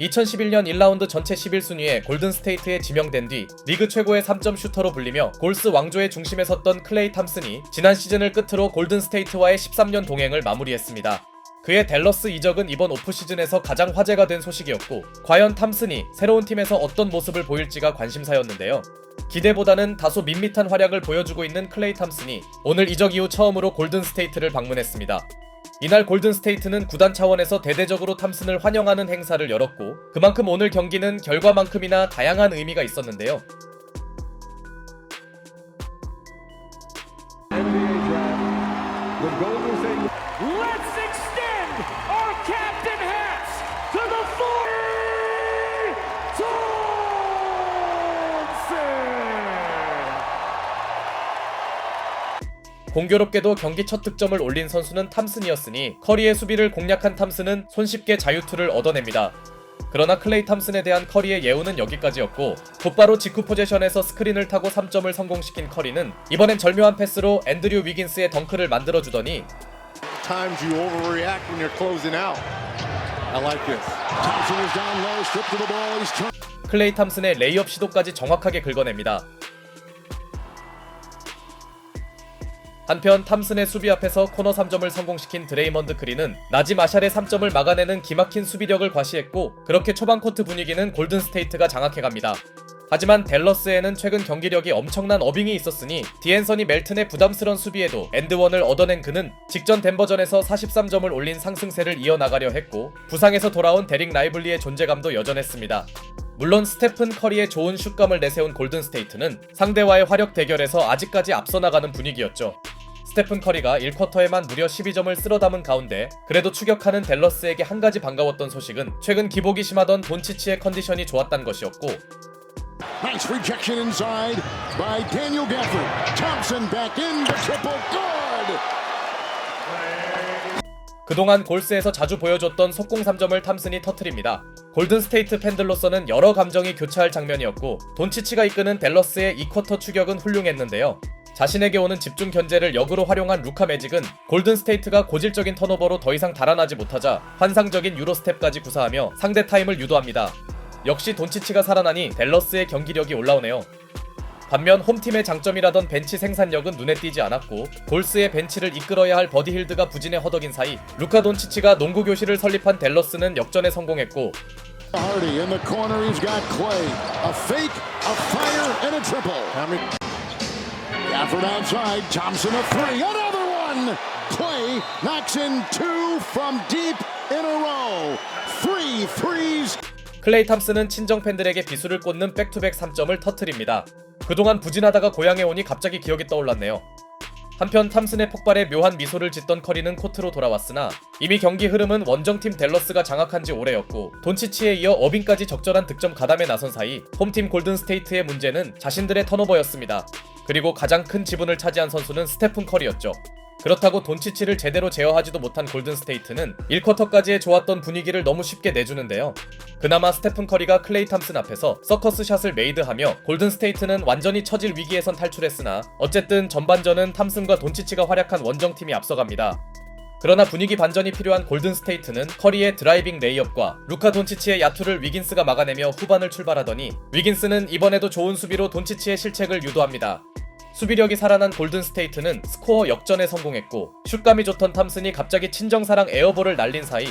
2011년 1라운드 전체 11순위에 골든스테이트에 지명된 뒤 리그 최고의 3점 슈터로 불리며 골스 왕조의 중심에 섰던 클레이 탐슨이 지난 시즌을 끝으로 골든스테이트와의 13년 동행을 마무리했습니다. 그의 댈러스 이적은 이번 오프시즌에서 가장 화제가 된 소식이었고 과연 탐슨이 새로운 팀에서 어떤 모습을 보일지가 관심사였는데요. 기대보다는 다소 밋밋한 활약을 보여주고 있는 클레이 탐슨이 오늘 이적 이후 처음으로 골든스테이트를 방문했습니다. 이날 골든스테이트는 구단 차원에서 대대적으로 탐슨을 환영하는 행사를 열었고 그만큼 오늘 경기는 결과만큼이나 다양한 의미가 있었는데요. 공교롭게도 경기 첫 득점을 올린 선수는 탐슨이었으니 커리의 수비를 공략한 탐슨은 손쉽게 자유투를 얻어냅니다. 그러나 클레이 탐슨에 대한 커리의 예우는 여기까지였고 곧바로 직후 포지션에서 스크린을 타고 3점을 성공시킨 커리는 이번엔 절묘한 패스로 앤드류 위긴스의 덩크를 만들어주더니 times you overreact when you're closing out. I like this. Thompson is down low, stripped to the ball. He's turned. 클레이 탐슨의 레이업 시도까지 정확하게 긁어냅니다. 한편 탐슨의 수비 앞에서 코너 3점을 성공시킨 드레이먼드 그린은 나지 마샬의 3점을 막아내는 기막힌 수비력을 과시했고 그렇게 초반 코트 분위기는 골든 스테이트가 장악해갑니다. 하지만 댈러스에는 최근 경기력이 엄청난 어빙이 있었으니 디앤서니 멜튼의 부담스런 수비에도 엔드원을 얻어낸 그는 직전 덴버전에서 43점을 올린 상승세를 이어나가려 했고 부상에서 돌아온 데릭 라이블리의 존재감도 여전했습니다. 물론 스테픈 커리의 좋은 슛감을 내세운 골든 스테이트는 상대와의 화력 대결에서 아직까지 앞서 나가는 분위기였죠. 스테픈 커리가 1쿼터에만 무려 12점을 쓸어 담은 가운데 그래도 추격하는 댈러스에게 한 가지 반가웠던 소식은 최근 기복이 심하던 돈치치의 컨디션이 좋았다는 것이었고 Nice rejection inside by Daniel Gafford. Thompson back in the triple. Good. 그동안 골스에서 자주 보여줬던 속공 3점을 탐슨이 터트립니다. 골든 스테이트 팬들로서는 여러 감정이 교차할 장면이었고 돈치치가 이끄는 댈러스의 2쿼터 추격은 훌륭했는데요. 자신에게 오는 집중 견제를 역으로 활용한 루카 매직은 골든스테이트가 고질적인 턴오버로 더 이상 달아나지 못하자 환상적인 유로스텝까지 구사하며 상대 타임을 유도합니다. 역시 돈치치가 살아나니 댈러스의 경기력이 올라오네요. 반면 홈팀의 장점이라던 벤치 생산력은 눈에 띄지 않았고 골스의 벤치를 이끌어야 할 버디 힐드가 부진에 허덕인 사이 루카 돈치치가 농구 교실을 설립한 댈러스는 역전에 성공했고 Gafford outside. Thompson a three. Another one. Clay knocks in two from deep in a row. Three threes. 클레이 탐슨은 친정 팬들에게 비수를 꽂는 백투백 3점을 터트립니다. 그동안 부진하다가 고향에 오니 갑자기 기억이 떠올랐네요. 한편 탐슨의 폭발에 묘한 미소를 짓던 커리는 코트로 돌아왔으나 이미 경기 흐름은 원정팀 댈러스가 장악한 지 오래였고 돈치치에 이어 어빙까지 적절한 득점 가담에 나선 사이 홈팀 골든 스테이트의 문제는 자신들의 턴오버였습니다. 그리고 가장 큰 지분을 차지한 선수는 스테픈 커리였죠. 그렇다고 돈치치를 제대로 제어하지도 못한 골든스테이트는 1쿼터까지의 좋았던 분위기를 너무 쉽게 내주는데요. 그나마 스테픈 커리가 클레이 탐슨 앞에서 서커스 샷을 메이드하며 골든스테이트는 완전히 처질 위기에선 탈출했으나 어쨌든 전반전은 탐슨과 돈치치가 활약한 원정팀이 앞서갑니다. 그러나 분위기 반전이 필요한 골든스테이트는 커리의 드라이빙 레이업과 루카 돈치치의 야투를 위긴스가 막아내며 후반을 출발하더니 위긴스는 이번에도 좋은 수비로 돈치치의 실책을 유도합니다. 수비력이 살아난 골든스테이트는 스코어 역전에 성공했고 슛감이 좋던 탐슨이 갑자기 친정사랑 에어볼을 날린 사이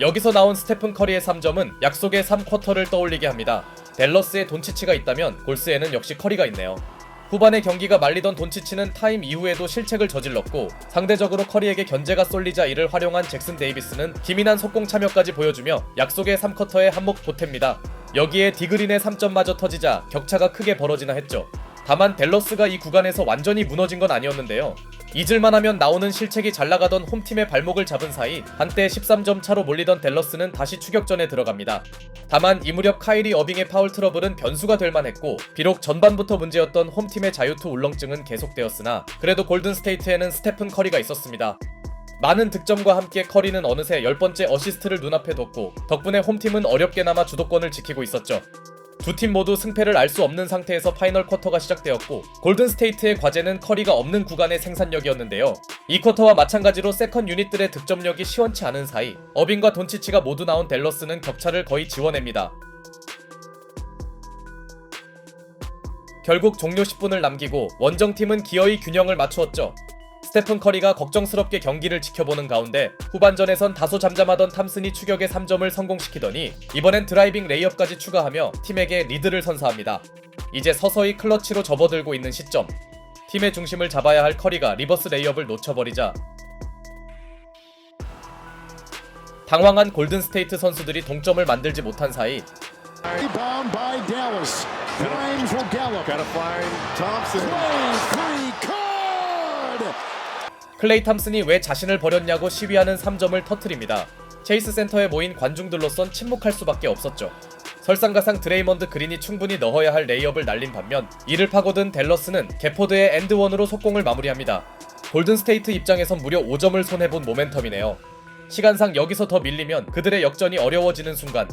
여기서 나온 스테픈 커리의 3점은 약속의 3쿼터를 떠올리게 합니다. 댈러스에 돈치치가 있다면 골스에는 역시 커리가 있네요. 후반에 경기가 말리던 돈치치는 타임 이후에도 실책을 저질렀고 상대적으로 커리에게 견제가 쏠리자 이를 활용한 잭슨 데이비스는 기민한 속공 참여까지 보여주며 약속의 3쿼터에 한몫 보탭니다. 여기에 디그린의 3점마저 터지자 격차가 크게 벌어지나 했죠. 다만 댈러스가 이 구간에서 완전히 무너진 건 아니었는데요. 잊을만 하면 나오는 실책이 잘 나가던 홈팀의 발목을 잡은 사이 한때 13점 차로 몰리던 댈러스는 다시 추격전에 들어갑니다. 다만 이 무렵 카이리 어빙의 파울 트러블은 변수가 될 만했고 비록 전반부터 문제였던 홈팀의 자유투 울렁증은 계속되었으나 그래도 골든스테이트에는 스테픈 커리가 있었습니다. 많은 득점과 함께 커리는 어느새 10번째 어시스트를 눈앞에 뒀고 덕분에 홈팀은 어렵게나마 주도권을 지키고 있었죠. 두 팀 모두 승패를 알 수 없는 상태에서 파이널 쿼터가 시작되었고 골든 스테이트의 과제는 커리가 없는 구간의 생산력이었는데요. 이 쿼터와 마찬가지로 세컨 유닛들의 득점력이 시원치 않은 사이 어빈과 돈치치가 모두 나온 댈러스는 격차를 거의 지워냅니다. 결국 종료 10분을 남기고 원정팀은 기어이 균형을 맞추었죠. 스테픈 커리가 걱정스럽게 경기를 지켜보는 가운데 후반전에선 다소 잠잠하던 탐슨이 추격의 3점을 성공시키더니 이번엔 드라이빙 레이업까지 추가하며 팀에게 리드를 선사합니다. 이제 서서히 클러치로 접어들고 있는 시점. 팀의 중심을 잡아야 할 커리가 리버스 레이업을 놓쳐버리자 당황한 골든 스테이트 선수들이 동점을 만들지 못한 사이 클레이 탐슨이 왜 자신을 버렸냐고 시위하는 3점을 터트립니다. 체이스 센터에 모인 관중들로선 침묵할 수밖에 없었죠. 설상가상 드레이먼드 그린이 충분히 넣어야 할 레이업을 날린 반면 이를 파고든 댈러스는 게포드의 엔드원으로 속공을 마무리합니다. 골든 스테이트 입장에선 무려 5점을 손해본 모멘텀이네요. 시간상 여기서 더 밀리면 그들의 역전이 어려워지는 순간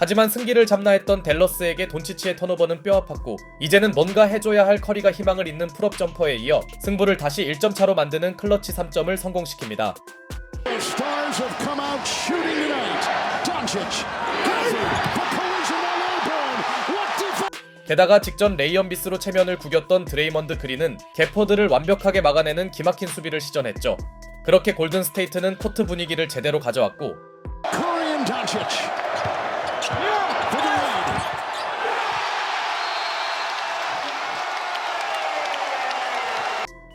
하지만 승기를 잡나 했던 댈러스에게 돈치치의 턴오버는 뼈아팠고 이제는 뭔가 해줘야 할 커리가 희망을 잇는 풀업 점퍼에 이어 승부를 다시 1점 차로 만드는 클러치 3점을 성공시킵니다. 게다가 직전 레이언 비스로 체면을 구겼던 드레이먼드 그린은 게포드를 완벽하게 막아내는 기막힌 수비를 시전했죠. 그렇게 골든 스테이트는 코트 분위기를 제대로 가져왔고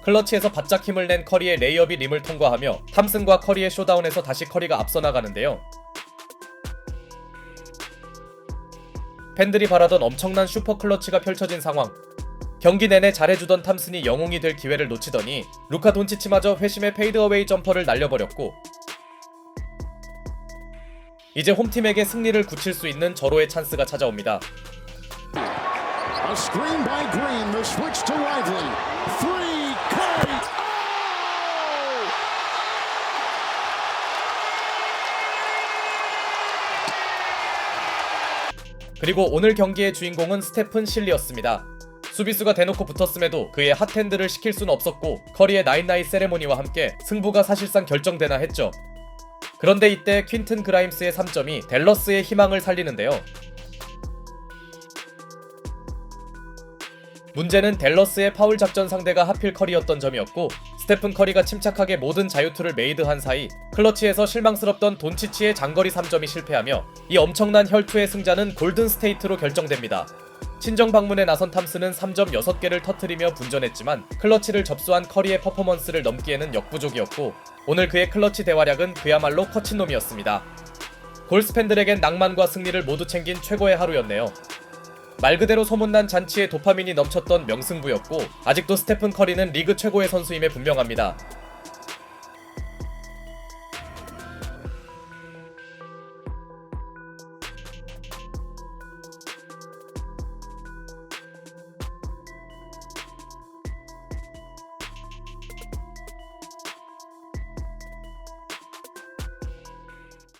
클러치에서 바짝 힘을 낸 커리의 레이업이 림을 통과하며 탐슨과 커리의 쇼다운에서 다시 커리가 앞서 나가는데요. 팬들이 바라던 엄청난 슈퍼 클러치가 펼쳐진 상황. 경기 내내 잘해주던 탐슨이 영웅이 될 기회를 놓치더니 루카 돈치치마저 회심의 페이드어웨이 점퍼를 날려버렸고 이제 홈팀에게 승리를 굳힐 수 있는 절호의 찬스가 찾아옵니다. A screen by Green. The switch to Lively. Three. Curry. Oh! 그리고 오늘 경기의 주인공은 스테픈 실리였습니다. 수비수가 대놓고 붙었음에도 그의 핫핸드를 시킬 수는 없었고 커리의 나인나이 세레모니와 함께 승부가 사실상 결정되나 했죠. 그런데 이때 퀸튼 그라임스의 3점이 댈러스의 희망을 살리는데요. 문제는 댈러스의 파울 작전 상대가 하필 커리였던 점이었고 스테픈 커리가 침착하게 모든 자유투를 메이드한 사이 클러치에서 실망스럽던 돈치치의 장거리 3점이 실패하며 이 엄청난 혈투의 승자는 골든 스테이트로 결정됩니다. 친정 방문에 나선 탐스는 3점 6개를 터트리며 분전했지만 클러치를 접수한 커리의 퍼포먼스를 넘기에는 역부족이었고 오늘 그의 클러치 대활약은 그야말로 커친놈이었습니다. 골스 팬들에겐 낭만과 승리를 모두 챙긴 최고의 하루였네요. 말 그대로 소문난 잔치에 도파민이 넘쳤던 명승부였고 아직도 스테픈 커리는 리그 최고의 선수임에 분명합니다.